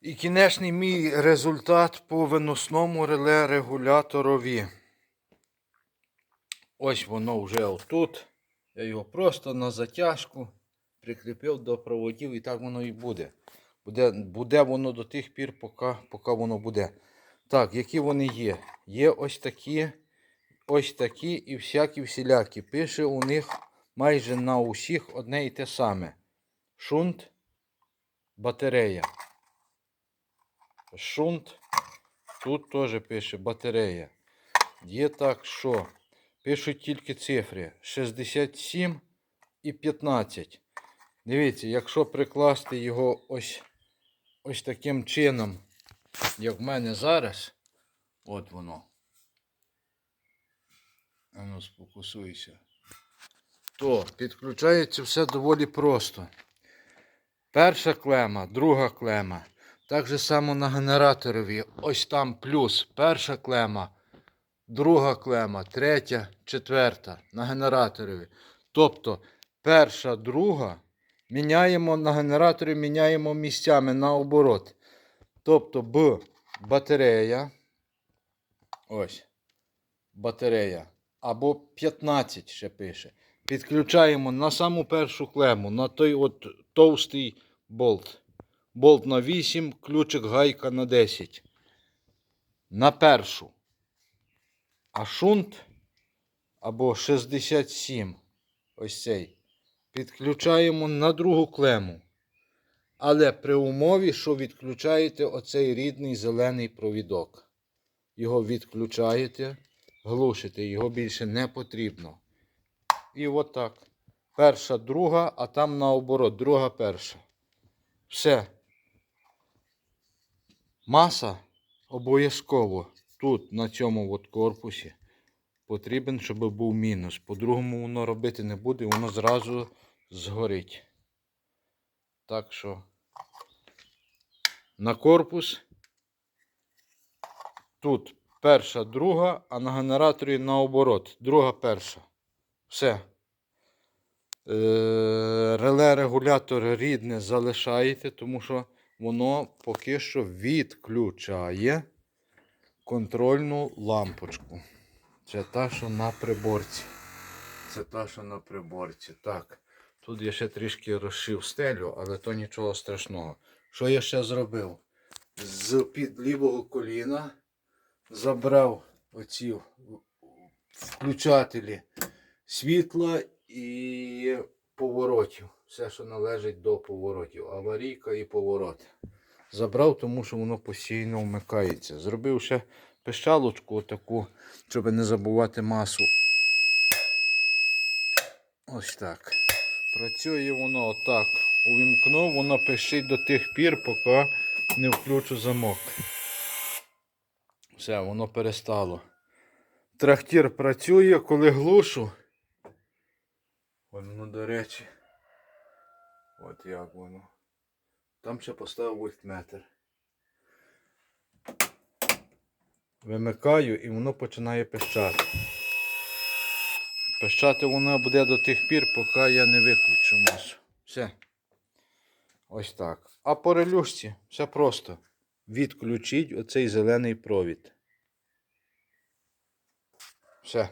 І кінечний мій результат по виносному реле регуляторові. Ось воно вже отут. Я його просто на затяжку прикріпив до проводів і так воно і буде. Буде, буде воно до тих пір, поки, поки воно буде. Так, які вони є? Є ось такі, ось такі і всякі всілякі. Пише у них майже на усіх одне і те саме. Шунт, батарея. Шунт. Тут теж пише батарея. Є так, що пишуть тільки цифри 67 і 15. Дивіться, якщо прикласти його ось, ось таким чином, як в мене зараз, от воно. Ану, сфокусуйся. То підключається все доволі просто. Перша клема, друга клема. Так же само на генераторові. Ось там плюс. Перша клема, друга клема, третя, четверта на генераторові. Тобто перша, друга міняємо на генераторі, міняємо місцями наоборот. Тобто Б батарея. Ось. Батарея. Або 15 ще пише. Підключаємо на саму першу клему, на той от товстий болт. Болт на 8, ключик гайка на 10. На першу. А шунт або 67. Ось цей. Підключаємо на другу клему. Але при умові, що відключаєте оцей рідний зелений провідок. Його відключаєте, глушите, його більше не потрібно. І отак. Перша, друга, а там наоборот, друга, перша. Все. Маса обов'язково тут, на цьому от корпусі, потрібен, щоб був мінус. По-другому воно робити не буде, воно зразу згорить. Так що на корпус тут перша, друга, а на генераторі наоборот. Друга, перша. Все. Е, Реле регулятор рідне залишаєте, тому що воно поки що відключає контрольну лампочку. Це та, що на приборці. Це та, що на приборці. Так. Тут я ще трішки розшив стелю, але то нічого страшного. Що я ще зробив? З під лівого коліна забрав оці включателі світла і поворотів. Все, що належить до поворотів. Аварійка і поворот. Забрав, тому що воно постійно вмикається. Зробив ще пищалочку таку, щоб не забувати масу. Ось так. Працює воно отак. Увімкнув, воно пищить до тих пір, поки не включу замок. Все, воно перестало. Трактір працює, коли глушу. Воно, до речі. От як воно. Там ще поставив вольтметр. Вимикаю і воно починає пищати. Пищати воно буде до тих пір, поки я не виключу масу. Все. Ось так. А по релюшці все просто. Відключіть оцей зелений провід. Все.